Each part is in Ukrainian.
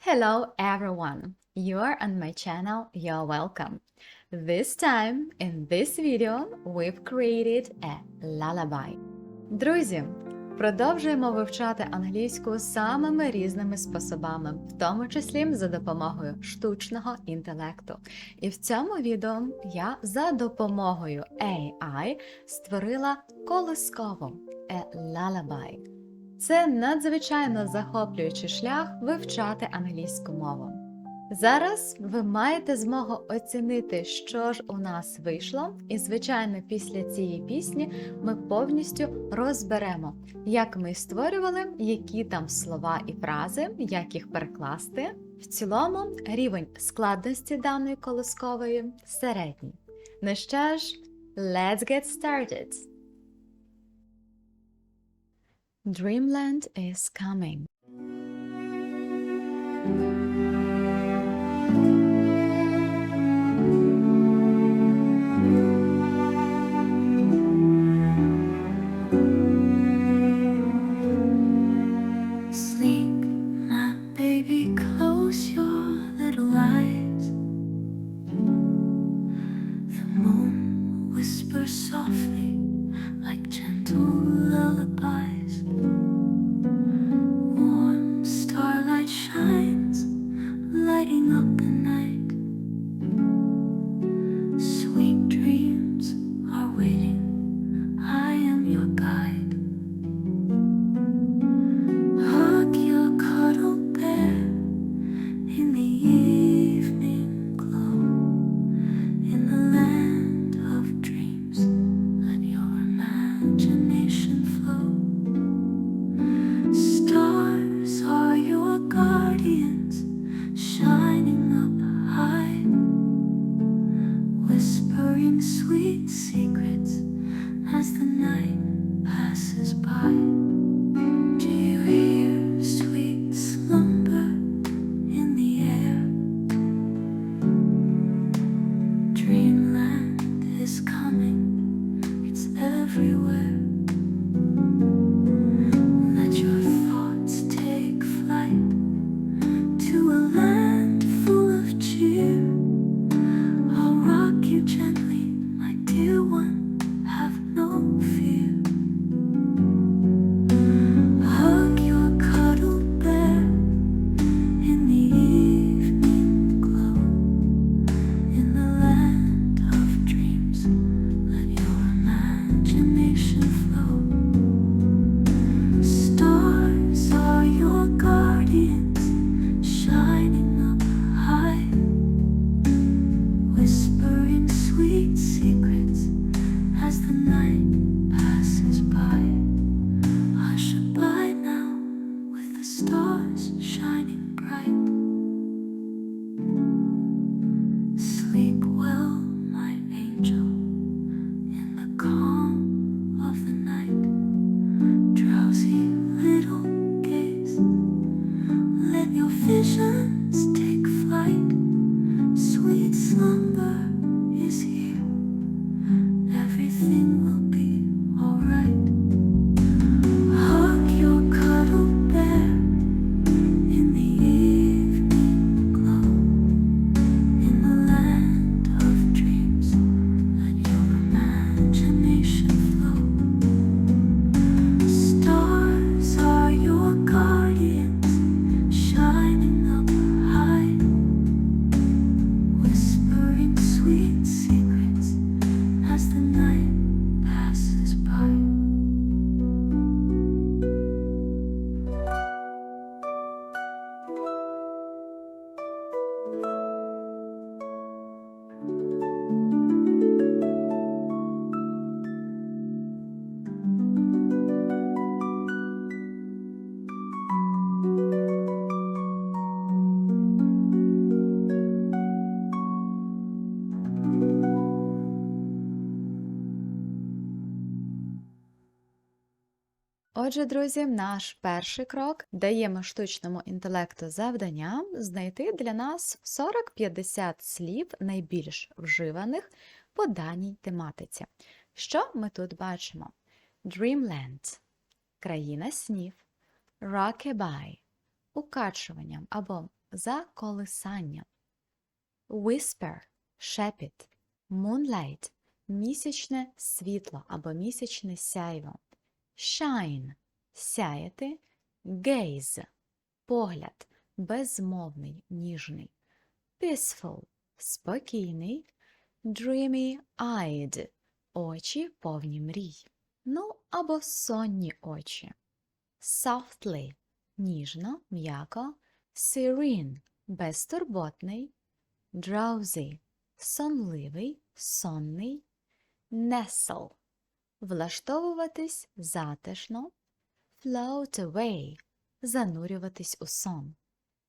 Hello everyone! You're on my channel, you're welcome. This time, in this video, we've created a lullaby. Друзі, продовжуємо вивчати англійську самими різними способами, в тому числі за допомогою штучного інтелекту. І в цьому відео я за допомогою AI створила колискову a lullaby. Це надзвичайно захоплюючий шлях вивчати англійську мову. Зараз ви маєте змогу оцінити, що ж у нас вийшло, і, звичайно, після цієї пісні ми повністю розберемо, як ми створювали, які там слова і фрази, як їх перекласти. В цілому рівень складності даної колоскової середній. Ну що ж, let's get started! Dreamland is coming. Sweet secrets as the night passes by. right. Отже, друзі, наш перший крок даємо штучному інтелекту завдання знайти для нас 40-50 слів найбільш вживаних по даній тематиці. Що ми тут бачимо? Dreamland – країна снів, Rockabye укачуванням або заколисанням. Whisper – шепіт. Moonlight – місячне світло або місячне сяйво. Shine – сяяти. Gaze – погляд, безмовний, ніжний. Peaceful – спокійний. Dreamy eyed – очі повні мрій. Ну або сонні очі. Softly – ніжно, м'яко. Serene – безтурботний. Drowsy – сонливий, сонний. Nestle – влаштовуватись затишно. Float away – занурюватись у сон.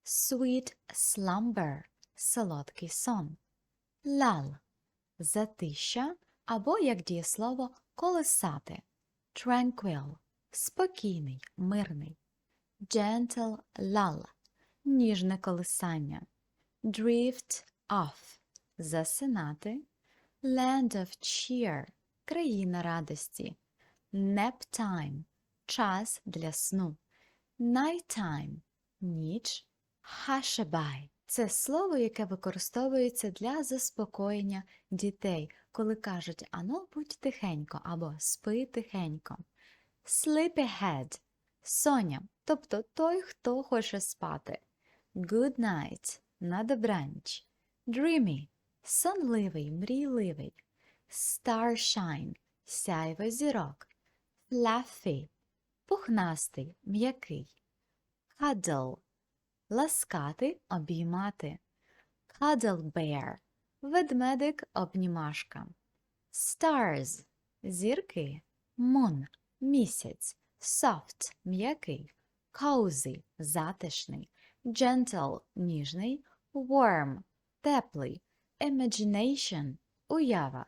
Sweet slumber – солодкий сон. Lull – затища або, як дієслово, колесати. Tranquil – спокійний, мирний. Gentle lull – ніжне колисання. Drift off – засинати. Land of cheer – країна радості. Nap time – час для сну. Nighttime – ніч. Hushabye – це слово, яке використовується для заспокоєння дітей, коли кажуть «Ано, будь тихенько» або «спи тихенько». Sleepyhead – соня, тобто той, хто хоче спати. Good night – на добраніч. Dreamy – сонливий, мрійливий. Starshine – сяйво зірок. Fluffy – пухнастий, м'який. Cuddle – ласкати, обіймати. Cuddle bear – ведмедик, обнімашка. Stars – зірки. Moon – місяць. Soft – м'який. Cozy – затишний. Gentle – ніжний. Warm – теплий. Imagination – уява.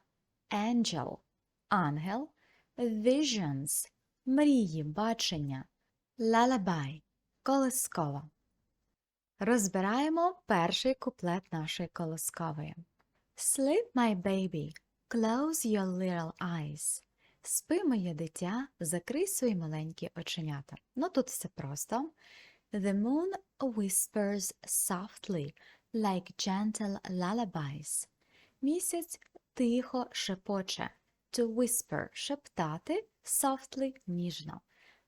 Angel – ангел. Visions – мрії, бачення. Lullaby – колискова. Розбираємо перший куплет нашої колоскової. Sleep, my baby, close your little eyes. Спи, моє дитя, закрий свої маленькі оченята. Ну тут все просто. The moon whispers softly, like gentle lullabies. Місяць тихо шепоче. To whisper – шептати, softly – ніжно.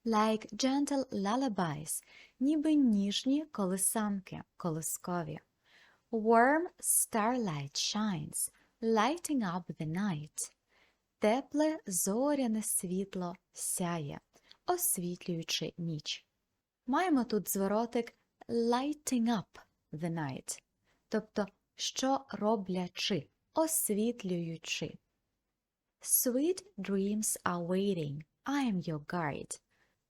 Like gentle lullabies – ніби ніжні колисанки, колискові. Warm starlight shines, lighting up the night. Тепле зоряне світло сяє, освітлюючи ніч. Маємо тут зворотик lighting up the night, тобто що роблячи, освітлюючи. Sweet dreams are waiting, I am your guide.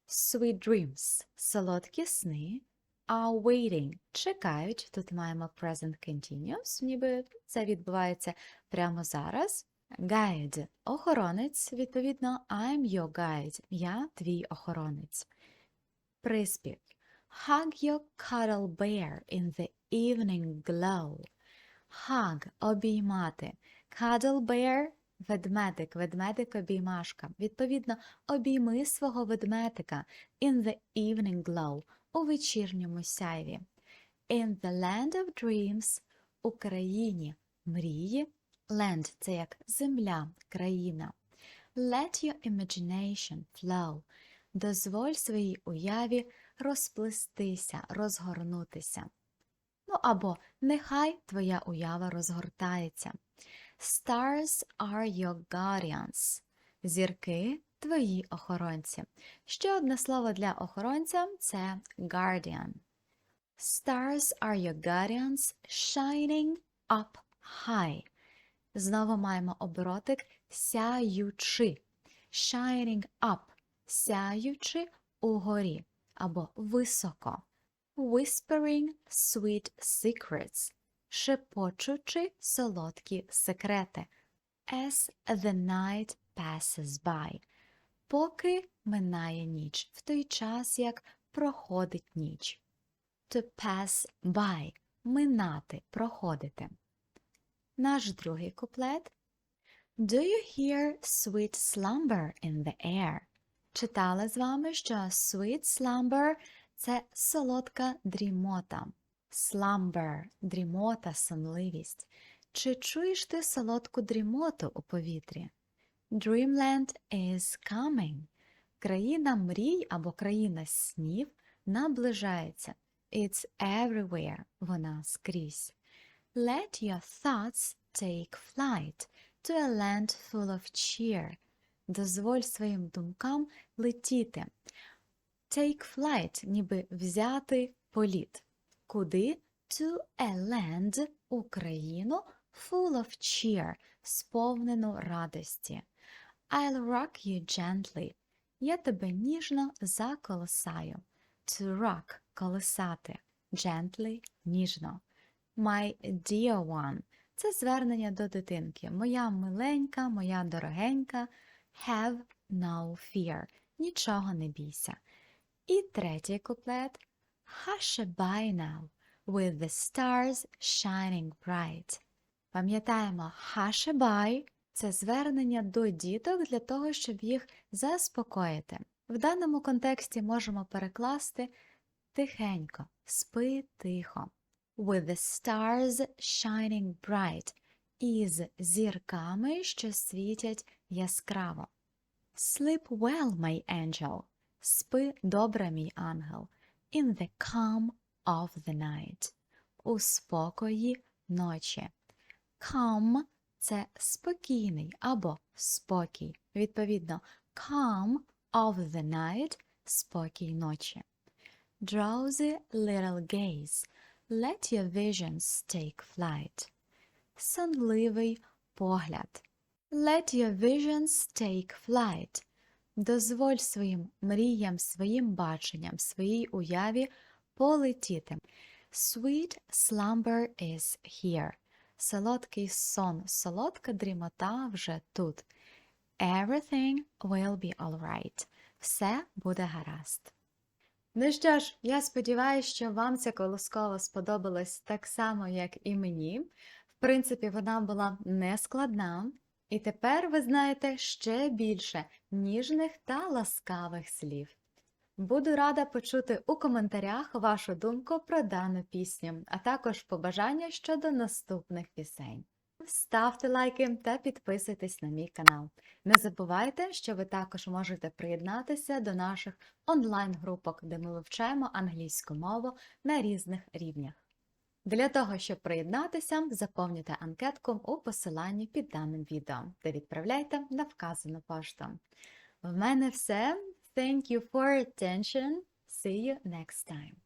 Sweet dreams – солодкі сни. Are waiting – чекають. Тут маємо present continuous, ніби це відбувається прямо зараз. Guide – охоронець, відповідно, I'm your guide – я твій охоронець. Приспів Hug your cuddle bear in the evening glow. Hug – обіймати. Cuddle bear – ведмедик, ведмедик-обіймашка. Відповідно, обійми свого ведмедика in the evening glow – у вечірньому сяйві. In the land of dreams – у країні мрії. Land – це як земля, країна. Let your imagination flow. Дозволь своїй уяві розплестися, розгорнутися. Або нехай твоя уява розгортається. Stars are your guardians. Зірки твої охоронці. Ще одне слово для охоронця це guardian. Stars are your guardians shining up high. Знову маємо оборотик сяючи. Shining up сяючи угорі або високо. Whispering sweet secrets шепочучи солодкі секрети. As the night passes by поки минає ніч, в той час, як проходить ніч. To pass by минати, проходити. Наш другий куплет. Do you hear sweet slumber in the air? Читала з вами, що sweet slumber це солодка дрімота. Slumber – дрімота, сонливість. Чи чуєш ти солодку дрімоту у повітрі? Dreamland is coming. Країна мрій або країна снів наближається. It's everywhere. Вона скрізь. Let your thoughts take flight to a land full of cheer. Дозволь своїм думкам летіти. Take flight, ніби взяти політ. Куди? To a land – Україну full of cheer, сповнену радості. I'll rock you gently. Я тебе ніжно заколисаю. To rock – колисати. Gently – ніжно. My dear one – це звернення до дитинки. Моя миленька, моя дорогенька. Have no fear. Нічого не бійся. І третій куплет. Hush-a-bye now, with the stars shining bright. Пам'ятаємо, hush-a-bye – це звернення до діток для того, щоб їх заспокоїти. В даному контексті можемо перекласти тихенько, спи тихо. With the stars shining bright – із зірками, що світять яскраво. Sleep well, my angel. Спи добре, мій ангел. In the calm of the night. У спокої ночі. Calm – це спокійний або спокій. Відповідно, calm of the night – спокій ночі. Drowsy little gaze. Let your visions take flight. Сонливий погляд. Let your visions take flight. Дозволь своїм мріям, своїм баченням, своїй уяві полетіти. Sweet slumber is here. Солодкий сон, солодка дрімота вже тут. Everything will be alright. Все буде гаразд. Ну що ж, я сподіваюся, що вам ця колоскова сподобалась так само, як і мені. В принципі, вона була нескладна. І тепер ви знаєте ще більше ніжних та ласкавих слів. Буду рада почути у коментарях вашу думку про дану пісню, а також побажання щодо наступних пісень. Ставте лайки та підписуйтесь на мій канал. Не забувайте, що ви також можете приєднатися до наших онлайн-групок, де ми вивчаємо англійську мову на різних рівнях. Для того, щоб приєднатися, заповнюйте анкетку у посиланні під даним відео та відправляйте на вказану пошту. В мене все. Thank you for attention. See you next time.